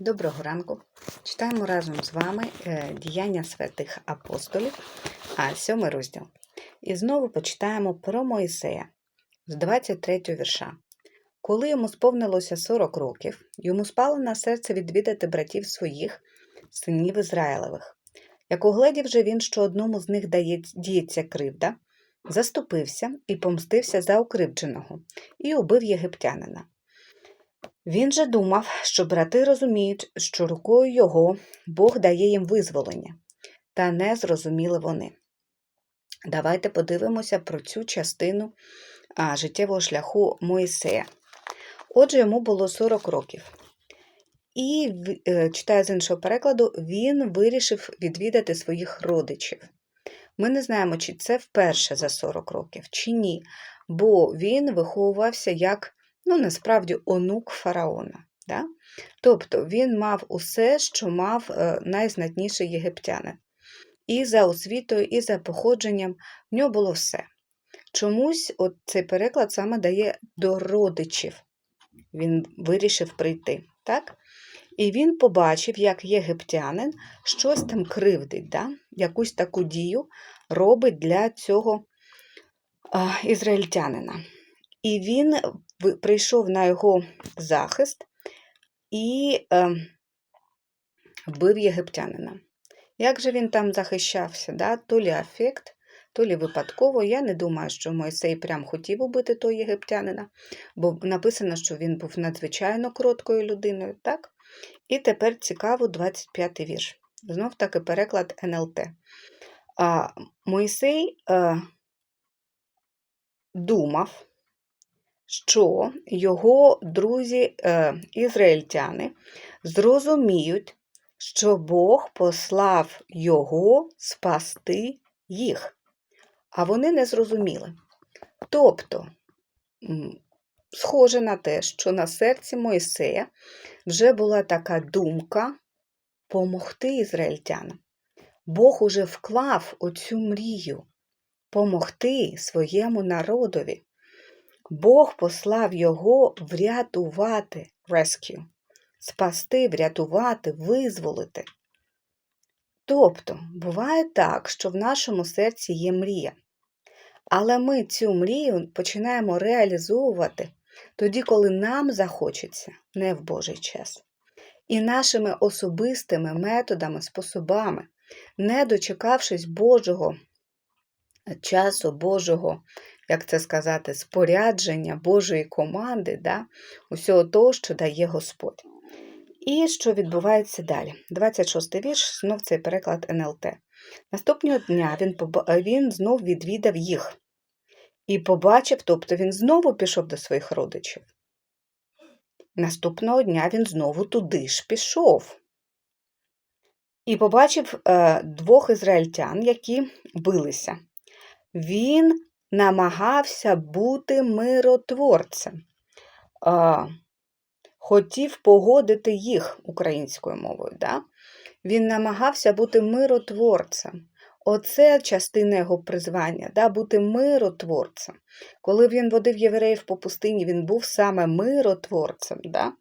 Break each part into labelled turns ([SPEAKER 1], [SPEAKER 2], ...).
[SPEAKER 1] Доброго ранку. Читаємо разом з вами е, діяння святих апостолів, а сьомий розділ. І знову почитаємо про Моїсея з 23 вірша. Коли йому сповнилося 40 років, йому спало на серце відвідати братів своїх, синів Ізраїлевих. Як угледів же він, що одному з них діється кривда, заступився і помстився за укривдженого, і убив єгиптянина. Він же думав, що брати розуміють, що рукою його Бог дає їм визволення, та не зрозуміли вони. Давайте подивимося про цю частину життєвого шляху Моїсея. Отже, йому було 40 років. І, е, читаю з іншого перекладу, він вирішив відвідати своїх родичів. Ми не знаємо, чи це вперше за 40 років, чи ні, бо він виховувався як ну, насправді, онук фараона. Да? Тобто він мав усе, що мав е, найзнатніший єгиптянин. І за освітою, і за походженням в нього було все. Чомусь от цей переклад саме дає до родичів. Він вирішив прийти. так? І він побачив, як єгиптянин щось там кривдить, да? якусь таку дію робить для цього а, ізраїльтянина. І він прийшов на його захист і е, вбив єгиптянина. Як же він там захищався? Да? То лі афект, то лі випадково. Я не думаю, що Мойсей прям хотів убити того єгиптянина, бо написано, що він був надзвичайно короткою людиною. так? І тепер цікаво 25-й вірш. Знов таки переклад НЛТ. А, Мойсей е, думав, що його друзі е, ізраїльтяни зрозуміють, що Бог послав його спасти їх, а вони не зрозуміли. Тобто, схоже на те, що на серці Моїсея вже була така думка помогти ізраїльтянам. Бог уже вклав оцю мрію помогти своєму народові. Бог послав його врятувати rescue, спасти, врятувати, визволити. Тобто, буває так, що в нашому серці є мрія, але ми цю мрію починаємо реалізовувати тоді, коли нам захочеться не в Божий час. І нашими особистими методами, способами, не дочекавшись Божого часу, Божого, як це сказати, спорядження Божої команди, да? усього того, що дає Господь. І що відбувається далі? 26 вірш, знов цей переклад НЛТ. Наступного дня він, він знов відвідав їх і побачив, тобто він знову пішов до своїх родичів. Наступного дня він знову туди ж пішов. І побачив е, двох ізраїльтян, які билися. Він намагався бути миротворцем, а, хотів погодити їх українською мовою. Да? Він намагався бути миротворцем. Оце частина його призвання, да? бути миротворцем. Коли він водив євреїв по пустині, він був саме миротворцем. Да?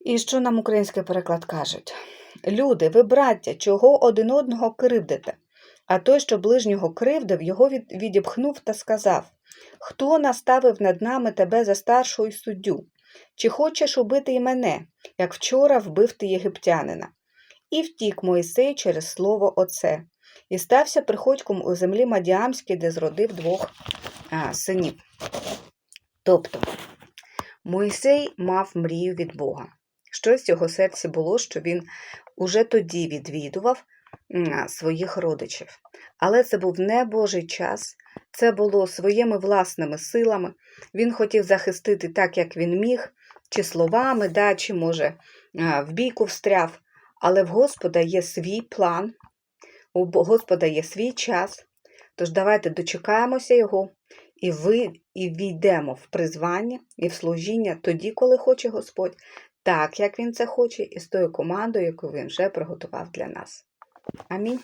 [SPEAKER 1] І що нам український переклад кажуть? Люди, ви, браття, чого один одного кривдите? А той, що ближнього кривдив, його від, відіпхнув та сказав Хто наставив над нами тебе за старшого й суддю? Чи хочеш убити і мене, як вчора вбив ти єгиптянина? І втік Моїсей через слово Оце, і стався приходьком у землі Мадіамській, де зродив двох а, синів. Тобто, Моїсей мав мрію від Бога. Щось в його серці було, що він уже тоді відвідував своїх родичів. Але це був не Божий час, це було своїми власними силами. Він хотів захистити так, як він міг, чи словами, да, чи, може, в бійку встряв. Але в Господа є свій план, у Господа є свій час. Тож давайте дочекаємося Його і ви, і війдемо в призвання і в служіння тоді, коли хоче Господь, так як Він це хоче, і з тою командою, яку Він вже приготував для нас. a mí.